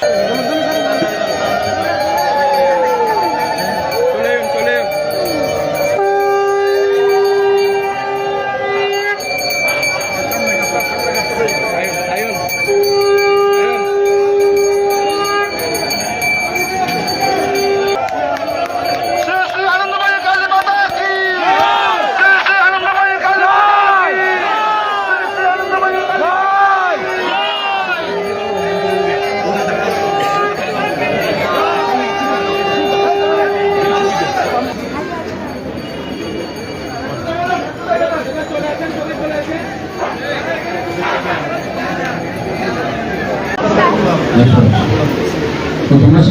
Bye.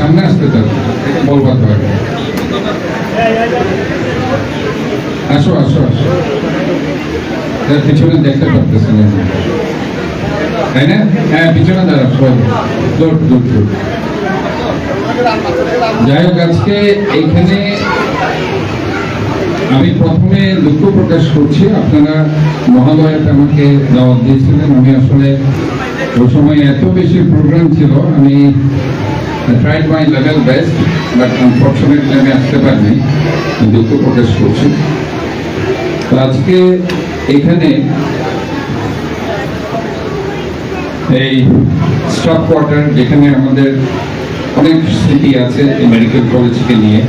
সামনে আসতে চাও বলবার তো আগে। আসো আসো আসো। তার পিছনে দেখতে পারতেছে না। তাই না? হ্যাঁ পিছনে দাঁড়াও সবাই দৌড় দৌড় দৌড়। যাই হোক, আজকে এইখানে আমি প্রথমে দুঃখ প্রকাশ করছি। আপনারা মহালয়াতে আমাকে দাওয়াত দিয়েছিলেন। আমি আসলে ওই সময় এত বেশি প্রোগ্রাম ছিল, আমি tried my level best but unfortunately আমি আসতে পারিনি দুঃখ প্রকাশ করছি। তো আজকে এখানে এই স্টাফ কোয়ার্টার যেখানে আমাদের অনেক স্মৃতি আছে, এই মেডিকেল কলেজকে নিয়ে,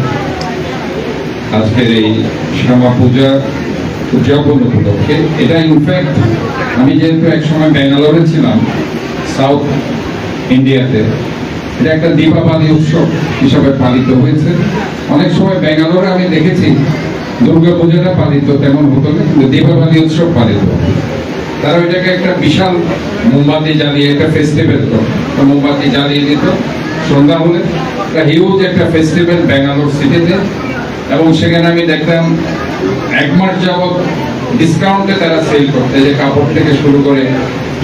আজকের এই শ্যামা পূজা উদযাপন উপলক্ষে। এটা ইনফ্যাক্ট আমি যেহেতু এক সময় ব্যাঙ্গালোরে ছিলাম সাউথ ইন্ডিয়াতে এটা একটা দীপাবলি উৎসব হিসাবে পালিত হয়েছে। অনেক সময় ব্যাঙ্গালোরে আমি দেখেছি, দুর্গা পূজাটা পালিত তেমন হতো না, কিন্তু দীপাবলি উৎসব পালিত তারা ওইটাকে একটা বিশাল মোমবাতি জ্বালিয়ে, একটা ফেস্টিভ্যাল করতো মোমবাতি জ্বালিয়ে দিত। সন্ধ্যা হলে একটা হিউজ একটা ফেস্টিভ্যাল ব্যাঙ্গালোর সিটিতে এবং সেখানে আমি দেখতাম এক মাস যাবৎ ডিসকাউন্টে তারা সেল করতে, যে কাপড় থেকে শুরু করে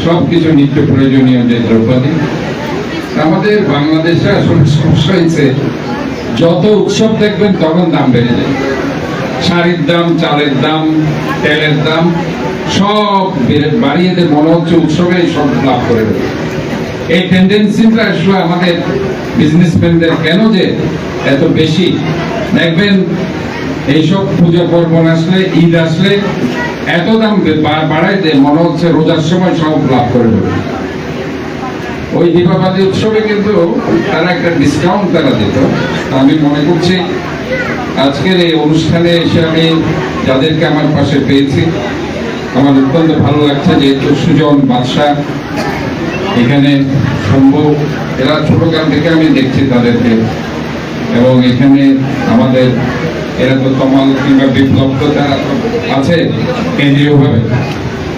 সব কিছু নিত্য প্রয়োজনীয় যে দ্রব্যাদি। আমাদের বাংলাদেশে আসলে সমস্যা হয়েছে, যত উৎসব দেখবেন তখন দাম বেড়ে যায়। শাড়ির দাম, চালের দাম, তেলের দাম, সব বাড়িয়ে দিয়ে মনে হচ্ছে উৎসবে সব লাভ করে এই টেন্ডেন্সিটা আসলে আমাদের বিজনেসম্যানদের কেন যে এত বেশি? দেখবেন এইসব পূজা পার্বণ আসলে, ঈদ আসলে এত দাম বে- বা- বাড়ায় দেয় মনে হচ্ছে রোজার সময় সব লাভ করে দেবে। ওই দীপাবলি উৎসবে কিন্তু তারা একটা ডিসকাউন্ট তারা দিত। আমি মনে করছি আজকের এই অনুষ্ঠানে এসে আমি যাদেরকে আমার পাশে পেয়েছি, আমার অত্যন্ত ভালো লাগছে যেহেতু সুজন বাদশাহ এখানে সম্ভব। এরা ছোটকাল থেকে আমি দেখছি তাদেরকে। এবং এখানে আমাদের, এরা তো তমাল কিংবা বিপ্লব তো তারা আছে, কেন্দ্রীয়ভাবে।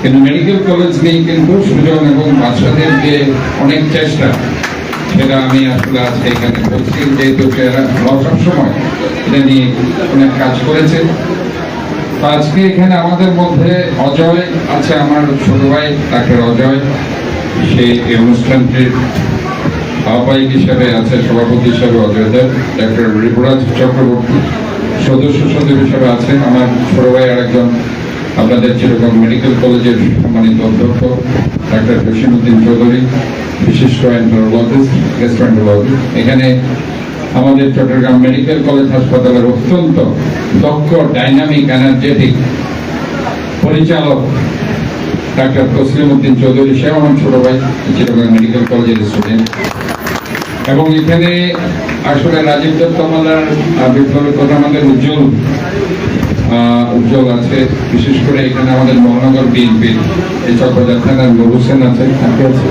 কিন্তু মেডিকেল কলেজ নিয়ে কিন্তু সুজন এবং বাচ্চাদের যে অনেক চেষ্টা। সেটা আমি আসলে আজকে এখানে বলছি, যেহেতু সবসময়, এটা নিয়ে অনেক কাজ করেছে। আজকে এখানে আমাদের মধ্যে অজয় আছে, আমার ছোট ভাই ডাক্তার অজয়। সে এই অনুষ্ঠানটির আহ্বায়ক হিসাবে আছে, সভাপতি হিসাবে অজয় দেব, ডাক্তার রিপুরাজ চক্রবর্তী। সদস্য সচিব হিসাবে আছেন আমার ছোট ভাই আরেকজন আপনাদের যেরকম মেডিকেল কলেজের সম্মানিত অধ্যক্ষ, ডাক্তার জসিমুদ্দিন চৌধুরী, বিশিষ্ট অ্যান্ড্রোলজিস্ট গ্যাস্ট্রোএন্ড্রোলজিস্ট এখানে আমাদের চট্টগ্রাম মেডিকেল কলেজ হাসপাতালের অত্যন্ত দক্ষ, ডাইনামিক এনার্জেটিক পরিচালক ডাক্তার তসলিম উদ্দিন চৌধুরী সে আমার ছোট ভাই চিরগঞ্জ মেডিকেল কলেজের স্টুডেন্ট এবং এখানে আসলে রাজীব দত্তমালার বিপ্লবের কথা আমাদের উজ্জ্বল উজ্জ্বল আছে, বিশেষ করে এখানে আমাদের মহানগর বিএনপির এই চক্রজার থানার নুর হোসেন আছে থাকে আছে।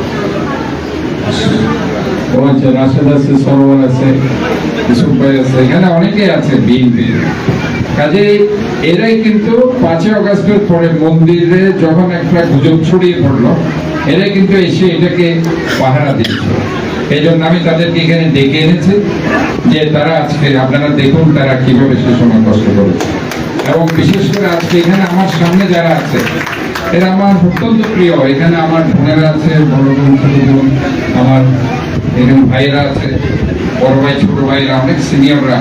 রাশেদ আছে সরোয়ার আছে ইসুফ ভাই আছে, এখানে অনেকেই আছে বিএনপি। কাজে এরাই কিন্তু পাঁচই অগস্টের পরে মন্দিরে যখন একটা গুজব ছড়িয়ে পড়ল, এরাই কিন্তু এসে এটাকে পাহারা দিচ্ছে এই জন্য আমি তাদেরকে এখানে ডেকে এনেছি যে তারা আজকে আপনারা দেখুন তারা কীভাবে সে সময় কষ্ট করেছে। এবং বিশেষ করে আজকে এখানে আমার সামনে যারা আছে, এরা আমার অত্যন্ত প্রিয়। এখানে আমার বোনেরা আছে, বড় বোন, ছোট বোন, আমার এখানে ভাইয়েরা আছে, বড় ভাই, ছোট ভাইয়েরা অনেক সিনিয়ররা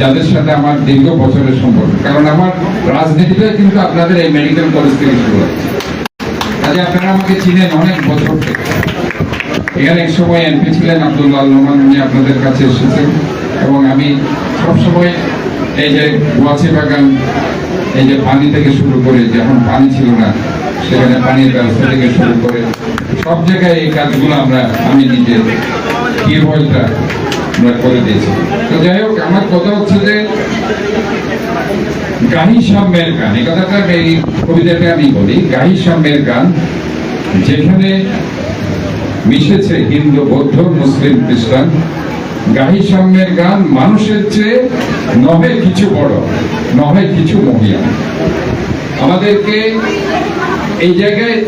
যাদের সাথে আমার দীর্ঘ বছরের সম্পর্ক। কারণ আমার রাজনীতিটা কিন্তু আপনাদের এই মেডিকেল কলেজ থেকে শুরু হয়েছে কাজে আপনারা আমাকে চিনেন অনেক বছর থেকে। এখানে এক সময় এমপি ছিলেন আব্দুল্লাহ রহমান উনি আপনাদের কাছে এসেছেন। এবং আমি সবসময় এই যে গোয়াচি বাগান, এই যে পানি থেকে শুরু করে যখন পানি ছিল না, সেখানে পানির ব্যবস্থা থেকে শুরু করে সব জায়গায় এই কাজগুলো আমরা, আমি নিজে টিউবওয়েলটা আমরা করে দিয়েছি। তো যাই হোক, আমার কথা হচ্ছে যে গাহি সাম্যের গান, এই কথাটা এই কবিতাটা আমি বলি, গাহি সাম্যের গান যেখানে মিশেছে হিন্দু, বৌদ্ধ, মুসলিম, খ্রিস্টান গাহি গান মানুষের চেয়ে নহে কিছু বড়, নহে কিছু মহিয়া আমাদেরকে এই জায়গায়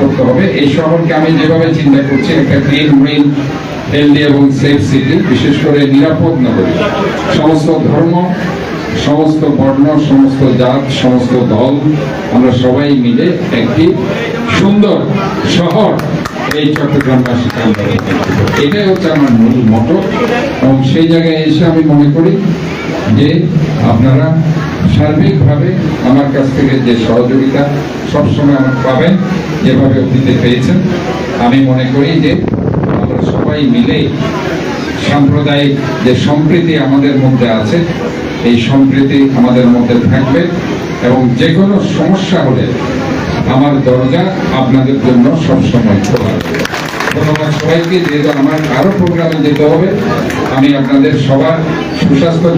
করতে হবে। এই শহরকে আমি যেভাবে চিন্তা করছি, একটা ক্লিন গ্রিন হেলদি এবং সেফ সিটি বিশেষ করে নিরাপদ নগরী। সমস্ত ধর্ম, সমস্ত বর্ণ, সমস্ত জাত, সমস্ত দল, আমরা সবাই মিলে একটি সুন্দর শহর এই করতে এটাই হচ্ছে আমার মূল মতো। এবং সেই জায়গায় এসে আমি মনে করি যে আপনারা সার্বিকভাবে আমার কাছ থেকে যে সহযোগিতা সবসময় আমার পাবেন, যেভাবে অতীতে পেয়েছেন, আমি মনে করি যে আমরা সবাই মিলে সাম্প্রদায়িক যে সম্প্রীতি আমাদের মধ্যে আছে, এই সম্প্রীতি আমাদের মধ্যে থাকবে এবং যে কোনো সমস্যা হলে আমার দরজা আপনাদের জন্য সবসময় খোলা। ধন্যবাদ সবাইকে, যেহেতু আমার আরও প্রোগ্রামে যেতে হবে, আমি আপনাদের সবার সুস্বাস্থ্য